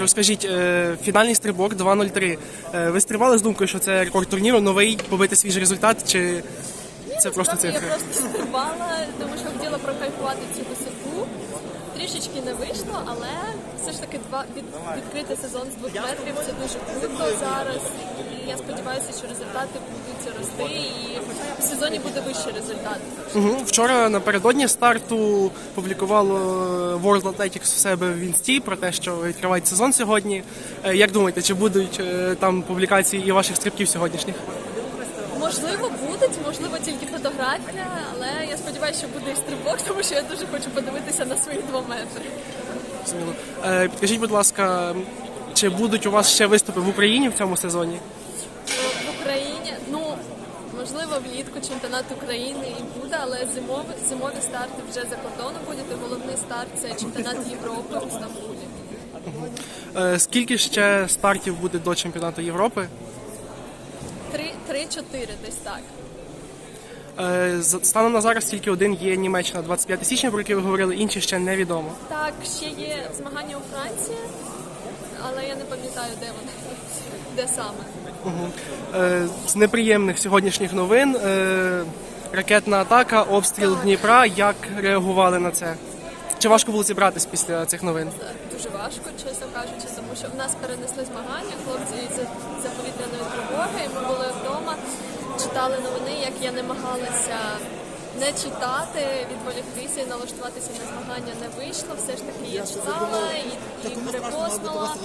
Розкажіть, е, фінальний стрибок 2.03. Е, Ви стрибали з думкою, що це рекорд турніру, новий, побити свіжий результат, чи це просто цифри? Я просто стрибала, тому що хотіла прокайфувати цю висоту. Трішечки не вийшло, але все ж таки два від, відкрити сезон з двох метрів це дуже круто зараз. І я сподіваюся, що результати будуть рости і сезоні буде вищий результат. Угу. Вчора напередодні старту публікувало World Athletics в себе в інсті про те, що відкривають сезон сьогодні. Е, Як думаєте, чи будуть е, там публікації і ваших стрибків сьогоднішніх? Можливо, будуть, можливо, тільки фотографія, але я сподіваюся, що буде і стрибок, тому що я дуже хочу подивитися на свої два метри. Е, Підкажіть, будь ласка, чи будуть у вас ще виступи в Україні в цьому сезоні? Можливо, влітку чемпіонат України і буде, але зимові зимові старти вже за кордоном будуть. І головний старт це чемпіонат Європи у Стамбулі. Е, Скільки ще стартів буде до чемпіонату Європи? Три, три-чотири десь так. Е, з- Станом на зараз тільки один є Німеччина 25 січня, про який ви говорили, інші ще невідомо. Так, ще є змагання у Франції, але я не пам'ятаю, де вони, де саме. Е, З неприємних сьогоднішніх новин е, ракетна атака, обстріл Дніпра. Як реагували на це? Чи важко було зібратись після цих новин? Дуже важко, чесно кажучи, тому що в нас перенесли змагання, хлопці за, заповітряної тривоги, і ми були вдома, читали новини, як я намагалася не читати, відволіктися і налаштуватися на змагання не вийшло. Все ж таки я читала і, і перепостнула.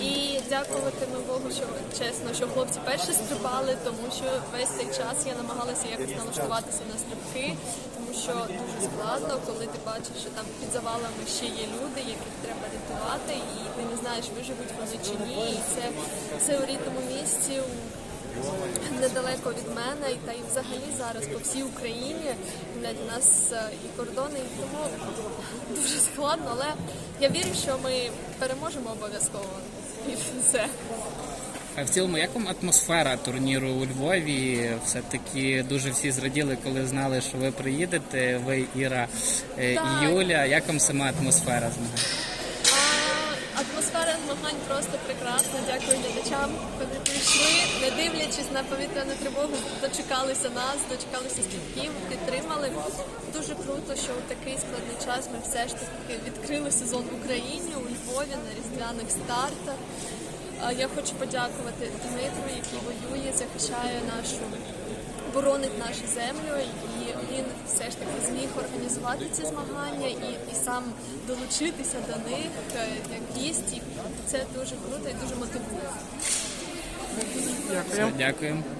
І дякуватиму Богу, що чесно, що хлопці перші стрибали, тому що весь цей час я намагалася якось налаштуватися на стрибки, тому що дуже складно, коли ти бачиш, що там під завалами ще є люди, яких треба рятувати, і ти не знаєш, виживуть вони чи ні. І це все у рідному місці. Недалеко від мене, і та й взагалі зараз по всій Україні блядь, у нас е, і кордони, і тому дуже складно, але я вірю, що ми переможемо обов'язково. І все. А в цілому, як вам атмосфера турніру у Львові? Все-таки дуже всі зраділи, коли знали, що ви приїдете. Ви Іра е, Так. і Юля. Як вам сама атмосфера змагань? Змагань просто прекрасна. Дякую глядачам, коли прийшли, не дивлячись на повітряну тривогу, дочекалися нас, дочекалися стрімків, підтримали. Дуже круто, що у такий складний час ми все ж таки відкрили сезон в Україні у Львові на різдвяних стартах. Я хочу подякувати Дмитру, який воює, захищає нашу боронить нашу землю, і він зміг організувати ці змагання і, і сам долучитися до них е, як гість. І це дуже круто і дуже мотивує. Дякую. Дякуємо.